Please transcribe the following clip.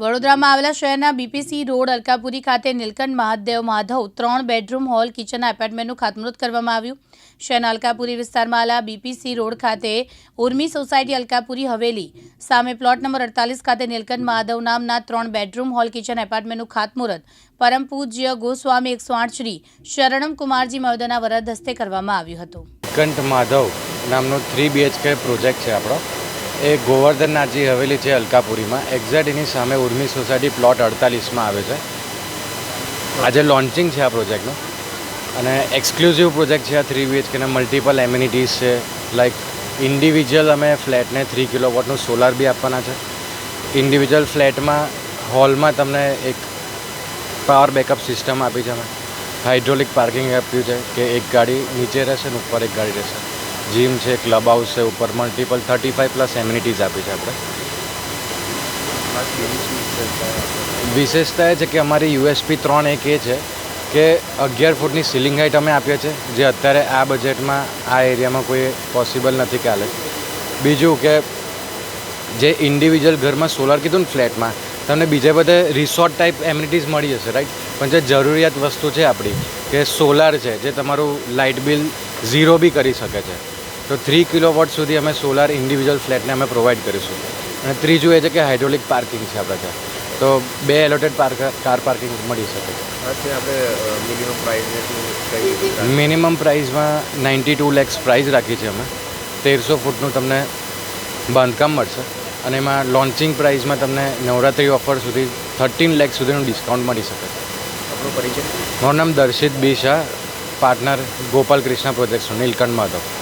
વડોદરામાં આવેલા શહેરના બીપીસી રોડ અલકાપુરી ખાતે નીલકંઠ મહાદેવ માધવ ત્રણ બેડરૂમ હોલ, કિચન, એપાર્ટમેન્ટનું ખાતમુહૂર્ત કરવામાં આવ્યું. શહેરના અલકાપુરી વિસ્તારમાં આવેલા બીપીસી રોડ ખાતે ઉર્મી સોસાયટી અલકાપુરી હવેલી સામે પ્લોટ નંબર અડતાલીસ ખાતે નીલકંઠ મહાદેવ નામના ત્રણ બેડરૂમ હોલ, કિચન, એપાર્ટમેન્ટનું ખાતમુહૂર્ત. પરમ પૂજ્ય ગોસ્વામી એકસો આઠ શ્રી શરણમ કુમારજી મહોદયના વરદ હસ્તે કરવામાં આવ્યું હતું. કંઠ માધવ નામનો થ્રી બીએચકે પ્રોજેક્ટ છે આપણો. એ ગોવર્ધનનાથજી હવેલી છે અલકાપુરીમાં. એક્ઝેક્ટ એની સામે ઉર્મી સોસાયટી પ્લોટ અડતાલીસમાં આવે છે. આજે લોન્ચિંગ છે આ પ્રોજેક્ટનું અને એક્સક્લુઝિવ પ્રોજેક્ટ છે આ થ્રી બીએચકેના મલ્ટિપલ એમ્યુનિટીઝ છે. લાઈક ઇન્ડિવિજ્યુઅલ અમે ફ્લેટને થ્રી કિલો વોટનું સોલાર બી આપવાના છે. ઇન્ડિવિજ્યુઅલ ફ્લેટમાં હોલમાં તમને એક પાવર બેકઅપ સિસ્ટમ આપી છે અમે. હાઇડ્રોલિક પાર્કિંગ આપ્યું છે કે એક ગાડી નીચે રહેશે ને ઉપર એક ગાડી રહેશે. જીમ છે, ક્લબ હાઉસ છે, ઉપર multiple thirty five plus amenities આપી છે આપણે. વિશેષતા એ છે કે અમારી યુએસપી ત્રણ એક એ છે કે અગિયાર ફૂટની સીલિંગ હાઇટ અમે આપીએ છીએ જે અત્યારે આ બજેટમાં આ એરિયામાં કોઈ પોસિબલ નથી કાલે બીજું કે જે ઇન્ડિવિજ્યુઅલ ઘરમાં સોલાર કીધું ને ફ્લેટમાં તમને બીજે બધે રિસોર્ટ ટાઈપ એમ્યુનિટીઝ મળી જશે રાઈટ પણ જે જરૂરિયાત વસ્તુ છે આપણી, કે સોલાર છે, જે તમારું લાઇટ બિલ ઝીરો બી કરી શકે છે. તો થ્રી કિલો વોટ સુધી અમે સોલાર ઇન્ડિવિજ્યુઅલ ફ્લેટને અમે પ્રોવાઈડ કરીશું. અને ત્રીજું એ છે કે હાઇડ્રોલિક પાર્કિંગ છે આપણે ત્યાં. તો બે એલોટેડ પાર્ક કાર પાર્કિંગ મળી શકે. મિનિમમ પ્રાઇઝમાં નાઇન્ટી ટુ લેક્સ પ્રાઇઝ રાખી છે અમે. તેરસો ફૂટનું તમને બાંધકામ મળશે. અને એમાં લોન્ચિંગ પ્રાઇઝમાં તમને નવરાત્રી ઓફર સુધી થર્ટીન લેખ સુધીનું ડિસ્કાઉન્ટ મળી શકે. છે મારું નામ Darshit B Shah partner Gopal Krishna project Nilkanth Madhav.